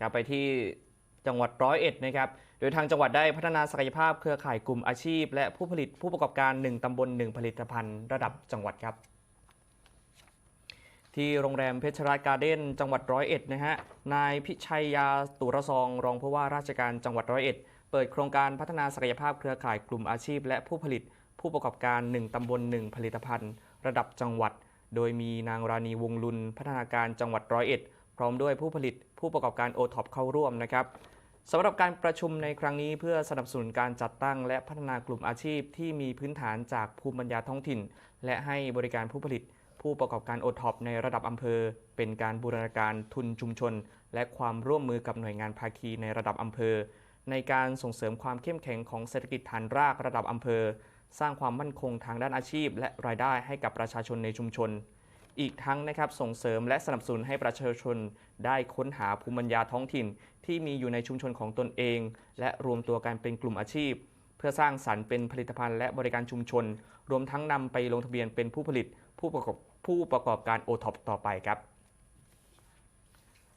ครับไปที่จังหวัดร้อยเอ็ดนะครับ โดยทางจังหวัดได้พัฒนาศักยภาพเครือข่ายกลุ่มอาชีพ และผู้ผลิตผู้ประกอบการ 1 ตำบล 1 ผลิตภัณฑ์ระดับจังหวัดครับ ที่โรงแรมเพชรราชการ์เด้นจังหวัดร้อยเอ็ดนะฮะ นายพิชัยยาตุระซอง รองผู้ว่าราชการจังหวัดร้อยเอ็ด เปิดโครงการพัฒนาศักยภาพเครือข่ายกลุ่มอาชีพ และผู้ผลิตผู้ประกอบการ 1 ตำบล 1 ผลิตภัณฑ์ ระดับจังหวัด โดยมีนางราณีวงลุนพัฒนาการจังหวัดร้อยเอ็ด พร้อมด้วยผู้ผลิตผู้ประกอบการโอท็อปเข้าร่วมนะครับสำหรับการประชุมในครั้งนี้เพื่อสนับสนุนการจัดตั้งและพัฒนากลุ่มอาชีพที่มีพื้นฐานจากภูมิปัญญาท้องถิ่น และให้บริการผู้ผลิตผู้ประกอบการโอท็อปในระดับอำเภอ เป็นการบูรณาการทุนชุมชน และความร่วมมือกับหน่วยงานภาคีในระดับอำเภอ ในการส่งเสริมความเข้มแข็งของเศรษฐกิจฐานรากระดับอำเภอ สร้างความมั่นคงทางด้านอาชีพ และรายได้ให้กับประชาชนในชุมชน อีกทั้งนะครับส่งเสริมและสนับสนุนให้ประชาชนได้ค้นหาภูมิปัญญาท้องถิ่น ที่มีอยู่ในชุมชนของตนเอง และรวมตัวกันเป็นกลุ่มอาชีพ เพื่อสร้างสรรค์เป็นผลิตภัณฑ์และบริการชุมชน รวมทั้งนำไปลงทะเบียนเป็นผู้ผลิตผู้ประกอบผู้ประกอบการโอท็อปต่อไปครับ